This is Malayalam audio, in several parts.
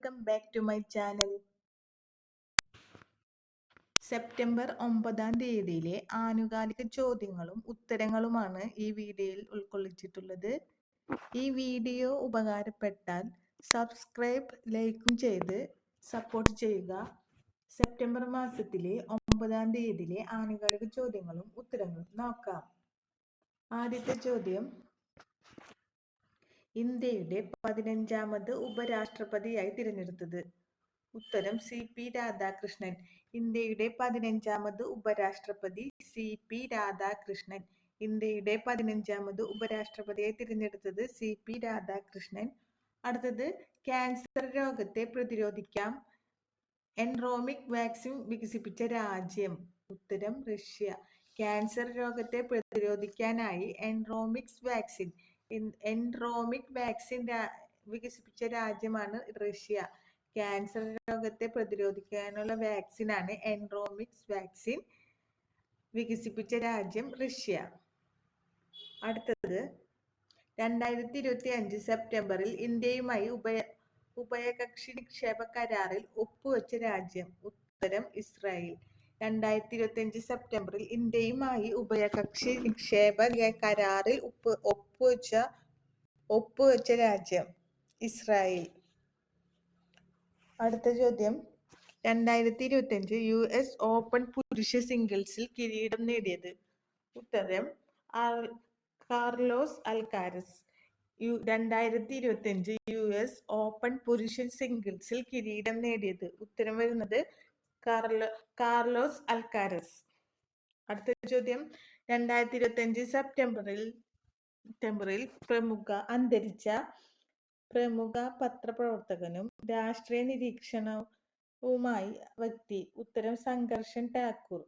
Welcome back to my channel September ഒമ്പതാം തീയതിയിലെ ആനുകാലിക ചോദ്യങ്ങളും ഉത്തരങ്ങളുമാണ് ഈ വീഡിയോയിൽ ഉൾക്കൊള്ളിച്ചിട്ടുള്ളത്. ഈ വീഡിയോ ഉപകാരപ്പെട്ടാൽ സബ്സ്ക്രൈബ് ലൈക്കും ചെയ്ത് സപ്പോർട്ട് ചെയ്യുക. സെപ്റ്റംബർ മാസത്തിലെ ഒമ്പതാം തീയതിയിലെ ആനുകാലിക ചോദ്യങ്ങളും ഉത്തരങ്ങളും നോക്കാം. ആദ്യത്തെ ചോദ്യം ഇന്ത്യയുടെ പതിനഞ്ചാമത് ഉപരാഷ്ട്രപതിയായി തിരഞ്ഞെടുത്തത്. ഉത്തരം സി പി രാധാകൃഷ്ണൻ. ഇന്ത്യയുടെ പതിനഞ്ചാമത് ഉപരാഷ്ട്രപതി സി പി രാധാകൃഷ്ണൻ. ഇന്ത്യയുടെ പതിനഞ്ചാമത് ഉപരാഷ്ട്രപതിയായി തിരഞ്ഞെടുത്തത് സി പി രാധാകൃഷ്ണൻ. അടുത്തത് ക്യാൻസർ രോഗത്തെ പ്രതിരോധിക്കാം. എൻറോമിക് വാക്സിൻ വികസിപ്പിച്ച രാജ്യം. ഉത്തരം റഷ്യ. ക്യാൻസർ രോഗത്തെ പ്രതിരോധിക്കാനായി എൻറോമിക്സ് വാക്സിൻ എൻറോമിക് വാക്സിൻ വികസിപ്പിച്ച രാജ്യമാണ് റഷ്യ. ക്യാൻസർ രോഗത്തെ പ്രതിരോധിക്കാനുള്ള വാക്സിനാണ് എൻറോമിക്സ് വാക്സിൻ വികസിപ്പിച്ച രാജ്യം റഷ്യ. അടുത്തത് രണ്ടായിരത്തി ഇരുപത്തി അഞ്ച് സെപ്റ്റംബറിൽ ഇന്ത്യയുമായി ഉഭയ ഉഭയകക്ഷി നിക്ഷേപ കരാറിൽ ഒപ്പുവെച്ച രാജ്യം ഉത്തരം ഇസ്രായേൽ. രണ്ടായിരത്തി ഇരുപത്തിയഞ്ച് സെപ്റ്റംബറിൽ ഇന്ത്യയുമായി ഉഭയകക്ഷി നിക്ഷേപ കരാറിൽ ഒപ്പ് ഒപ്പുവെച്ച ഒപ്പുവെച്ച രാജ്യം ഇസ്രായേൽ. അടുത്ത ചോദ്യം. രണ്ടായിരത്തി ഇരുപത്തിയഞ്ച് യു എസ് ഓപ്പൺ പുരുഷ സിംഗിൾസിൽ കിരീടം നേടിയത്. ഉത്തരം കാർലോസ് അൽക്കാരസ്. യു രണ്ടായിരത്തി ഇരുപത്തിയഞ്ച് യു എസ് ഓപ്പൺ പുരുഷ സിംഗിൾസിൽ കിരീടം നേടിയത്. ഉത്തരം വരുന്നത് കാർലോ കാർലോസ് അൽക്കാരസ്. അടുത്ത ചോദ്യം. രണ്ടായിരത്തി ഇരുപത്തി അഞ്ച് സെപ്റ്റംബറിൽ സെപ്റ്റംബറിൽ പ്രമുഖ അന്തരിച്ച പ്രമുഖ പത്രപ്രവർത്തകനും രാഷ്ട്രീയ നിരീക്ഷണവുമായി വ്യക്തി ഉത്തരം സംഘർഷൻ ടാക്കൂർ.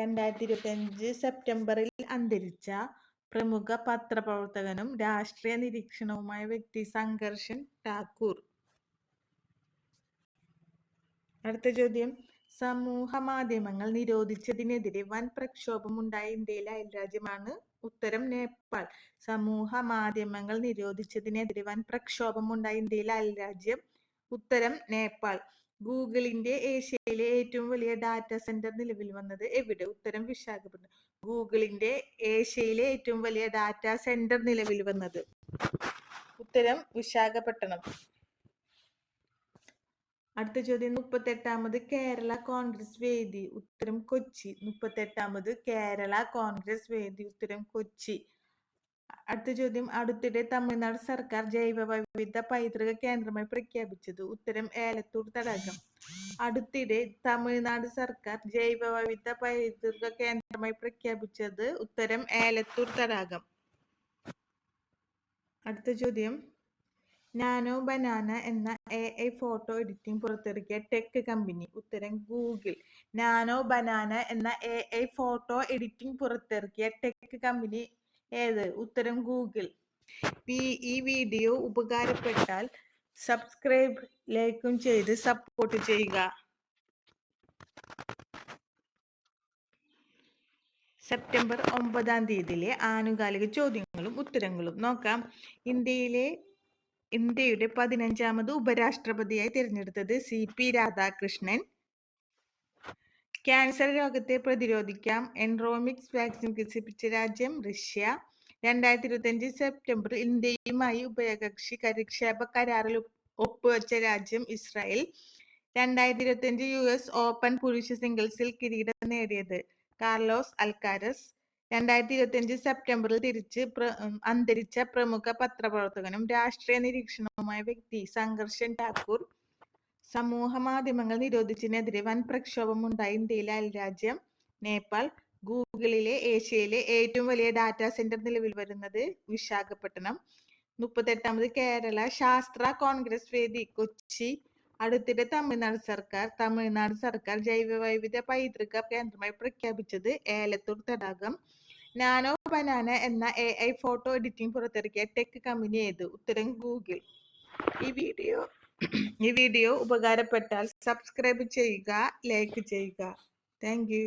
രണ്ടായിരത്തി ഇരുപത്തി അഞ്ച് സെപ്റ്റംബറിൽ അന്തരിച്ച പ്രമുഖ പത്രപ്രവർത്തകനും രാഷ്ട്രീയ നിരീക്ഷണവുമായ വ്യക്തി സംഘർഷൻ ടാക്കൂർ. അടുത്ത ചോദ്യം. സമൂഹ മാധ്യമങ്ങൾ നിരോധിച്ചതിനെതിരെ വൻ പ്രക്ഷോഭമുണ്ടായ ഇന്ത്യയിലെ അയൽരാജ്യമാണ് ഉത്തരം നേപ്പാൾ. സമൂഹ മാധ്യമങ്ങൾ നിരോധിച്ചതിനെതിരെ വൻ പ്രക്ഷോഭമുണ്ടായ ഇന്ത്യയിലെ അയൽരാജ്യം ഉത്തരം നേപ്പാൾ. ഗൂഗിളിന്റെ ഏഷ്യയിലെ ഏറ്റവും വലിയ ഡാറ്റാ സെന്റർ നിലവിൽ വന്നത് എവിടെ? ഉത്തരം വിശാഖപട്ടണം. ഗൂഗിളിന്റെ ഏഷ്യയിലെ ഏറ്റവും വലിയ ഡാറ്റാ സെന്റർ നിലവിൽ വന്നത്. ഉത്തരം വിശാഖപട്ടണം. അടുത്ത ചോദ്യം മുപ്പത്തെട്ടാമത് കേരള കോൺഗ്രസ് വേദി ഉത്തരം കൊച്ചി. മുപ്പത്തെട്ടാമത് കേരള കോൺഗ്രസ് വേദി ഉത്തരം കൊച്ചി. അടുത്ത ചോദ്യം അടുത്തിടെ തമിഴ്നാട് സർക്കാർ ജൈവ വൈവിധ്യ പൈതൃക കേന്ദ്രമായി പ്രഖ്യാപിച്ചത്. ഉത്തരം ഏലത്തൂർ തടാകം. അടുത്തിടെ തമിഴ്നാട് സർക്കാർ ജൈവ വൈവിധ്യ പൈതൃക കേന്ദ്രമായി പ്രഖ്യാപിച്ചത് ഉത്തരം ഏലത്തൂർ തടാകം. അടുത്ത ചോദ്യം നാനോ ബനാന എന്ന എ ഐ ഫോട്ടോ എഡിറ്റിംഗ് പുറത്തിറക്കിയ ടെക് കമ്പനി ഉത്തരം ഗൂഗിൾ. നാനോ ബനാന എന്ന എ ഐ ഫോട്ടോ എഡിറ്റിംഗ് പുറത്തിറക്കിയ ടെക് കമ്പനി ഏത്? ഉത്തരം ഗൂഗിൾ. ഈ വീഡിയോ ഉപകാരപ്പെട്ടാൽ സബ്സ്ക്രൈബ് ലൈക്കും ചെയ്ത് സപ്പോർട്ട് ചെയ്യുക. സെപ്റ്റംബർ ഒമ്പതാം തീയതിയിലെ ആനുകാലിക ചോദ്യങ്ങളും ഉത്തരങ്ങളും നോക്കാം. ഇന്ത്യയിലെ ഇന്ത്യയുടെ പതിനഞ്ചാമത് ഉപരാഷ്ട്രപതിയായി തിരഞ്ഞെടുത്തത് സി പി രാധാകൃഷ്ണൻ. ക്യാൻസർ രോഗത്തെ പ്രതിരോധിക്കാം. എൻറോമിക്സ് വാക്സിൻ വികസിപ്പിച്ച രാജ്യം റഷ്യ. രണ്ടായിരത്തി ഇരുപത്തിയഞ്ച് സെപ്റ്റംബർ ഇന്ത്യയുമായി ഉഭയകക്ഷി കരക്ഷേപ കരാറിൽ ഒപ്പുവെച്ച രാജ്യം ഇസ്രായേൽ. രണ്ടായിരത്തി ഇരുപത്തിയഞ്ച് യു എസ് ഓപ്പൺ പുരുഷ സിംഗിൾസിൽ കിരീടം നേടിയത് കാർലോസ് അൽക്കാരസ്. രണ്ടായിരത്തി ഇരുപത്തിയഞ്ച് സെപ്റ്റംബറിൽ തിരിച്ച് അന്തരിച്ച പ്രമുഖ പത്രപ്രവർത്തകനും രാഷ്ട്രീയ നിരീക്ഷണവുമായ വ്യക്തി സംഘർഷൻ ഠാക്കൂർ സമൂഹ മാധ്യമങ്ങൾ നിരോധിച്ചതിനെതിരെ വൻ പ്രക്ഷോഭമുണ്ടായി. ഇന്ത്യയിലെ അയൽരാജ്യം നേപ്പാൾ ഗൂഗിളിലെ ഏഷ്യയിലെ ഏറ്റവും വലിയ ഡാറ്റാ സെന്റർ നിലവിൽ വരുന്നത് വിശാഖപട്ടണം. മുപ്പത്തെട്ടാമത് കേരള ശാസ്ത്ര കോൺഗ്രസ് വേദി കൊച്ചി. അടുത്തിടെ തമിഴ്നാട് സർക്കാർ തമിഴ്നാട് സർക്കാർ ജൈവ വൈവിധ്യ പൈതൃക കേന്ദ്രമായി പ്രഖ്യാപിച്ചത് ഏലത്തൂർ തടാകം. നാനോ ബനാന എന്ന എ ഐ ഫോട്ടോ എഡിറ്റിംഗ് പുറത്തിറക്കിയ ടെക് കമ്പനി ഏത്? ഉത്തരം ഗൂഗിൾ. ഈ വീഡിയോ ഈ വീഡിയോ ഉപകാരപ്പെട്ടാൽ സബ്സ്ക്രൈബ് ചെയ്യുക ലൈക്ക് ചെയ്യുക. താങ്ക്